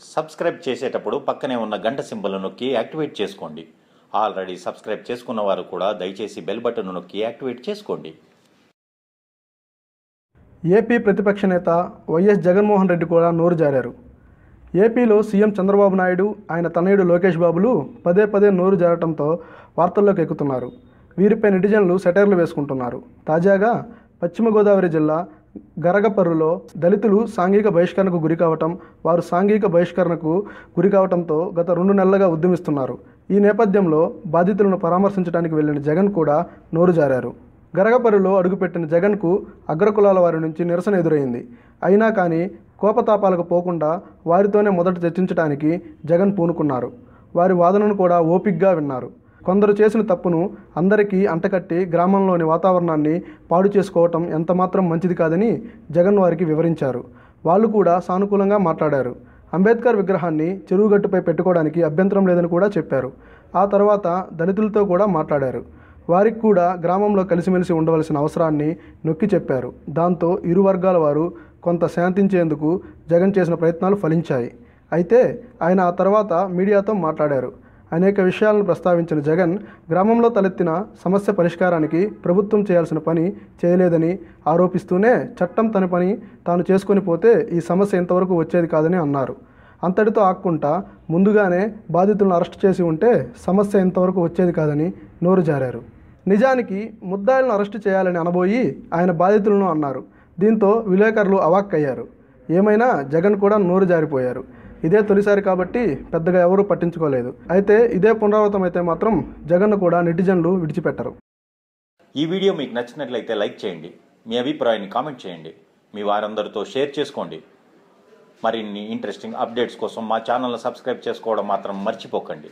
Subscribe చేసేటప్పుడు పక్కనే ఉన్న గంట సింబల్ నొక్కి యాక్టివేట్ చేసుకోండి. ఆల్రెడీ సబ్స్క్రైబ్ చేసుకున్న వారు కూడా దయచేసి బెల్ బటన్ నొక్కి యాక్టివేట్ చేసుకోండి. ఏపీ ప్రతిపక్ష నేత వైఎస్ జగన్మోహన్ రెడ్డి కూడా నోరు జారారు. ఏపీలో సీఎం చంద్రబాబు నాయుడు ఆయన తనయుడు లోకేష్ బాబులు పదే పదే నోరు జారటంతో వార్తల్లోకి ఎక్కుతున్నారు. వీరిపై నెటిజన్లు సెటైర్లు వేసుకుంటున్నారు. తాజాగా పశ్చిమ గోదావరి జిల్లా గరగపర్రులో దళితులు సాంఘిక బహిష్కరణకు గురి కావటం వారు సాంఘిక బహిష్కరణకు గురి కావటంతో గత రెండు నెలలుగా ఉద్యమిస్తున్నారు. ఈ నేపథ్యంలో బాధితులను పరామర్శించడానికి వెళ్ళిన జగన్ కూడా నోరు జారారు. గరగపరిలో అడుగుపెట్టిన జగన్కు అగ్రకులాల వారి నుంచి నిరసన ఎదురైంది. అయినా కానీ కోపతాపాలకు పోకుండా వారితోనే మొదట చర్చించడానికి జగన్ పూనుకున్నారు. వారి వాదనను కూడా ఓపిగ్గా విన్నారు. కొందరు చేసిన తప్పును అందరికీ అంటకట్టి గ్రామంలోని వాతావరణాన్ని పాడు చేసుకోవటం ఎంతమాత్రం మంచిది కాదని జగన్ వారికి వివరించారు. వాళ్ళు కూడా సానుకూలంగా మాట్లాడారు. అంబేద్కర్ విగ్రహాన్ని చెరువుగట్టుపై పెట్టుకోవడానికి అభ్యంతరం లేదని కూడా చెప్పారు. ఆ తర్వాత దళితులతో కూడా మాట్లాడారు. వారికి కూడా గ్రామంలో కలిసిమెలిసి ఉండవలసిన అవసరాన్ని నొక్కి చెప్పారు. దాంతో ఇరు వర్గాల వారు కొంత శాంతించేందుకు జగన్ చేసిన ప్రయత్నాలు ఫలించాయి. అయితే ఆయన ఆ తర్వాత మీడియాతో మాట్లాడారు. అనేక విషయాలను ప్రస్తావించిన జగన్ గ్రామంలో తలెత్తిన సమస్య పరిష్కారానికి ప్రభుత్వం చేయాల్సిన పని చేయలేదని ఆరోపిస్తూనే చట్టం తన పని తాను చేసుకొని పోతే ఈ సమస్య ఇంతవరకు వచ్చేది కాదని అన్నారు. అంతటితో ఆక్కుంటా ముందుగానే బాధితులను అరెస్ట్ చేసి ఉంటే సమస్య ఇంతవరకు వచ్చేది కాదని నోరు జారారు. నిజానికి ముద్దాయిలను అరెస్టు చేయాలని అనబోయి ఆయన బాధితులను అన్నారు. దీంతో విలేకరులు అవాక్కయ్యారు. ఏమైనా జగన్ కూడా నోరు జారిపోయారు. ఇదే తొలిసారి కాబట్టి పెద్దగా ఎవరూ పట్టించుకోలేదు. అయితే ఇదే పునరావృతం అయితే మాత్రం జగన్ను కూడా నెటిజన్లు విడిచిపెట్టరు. ఈ వీడియో మీకు నచ్చినట్లయితే లైక్ చేయండి. మీ అభిప్రాయాన్ని కామెంట్ చేయండి. మీ వారందరితో షేర్ చేసుకోండి. మరిన్ని ఇంట్రెస్టింగ్ అప్డేట్స్ కోసం మా ఛానల్ని సబ్స్క్రైబ్ చేసుకోవడం మాత్రం మర్చిపోకండి.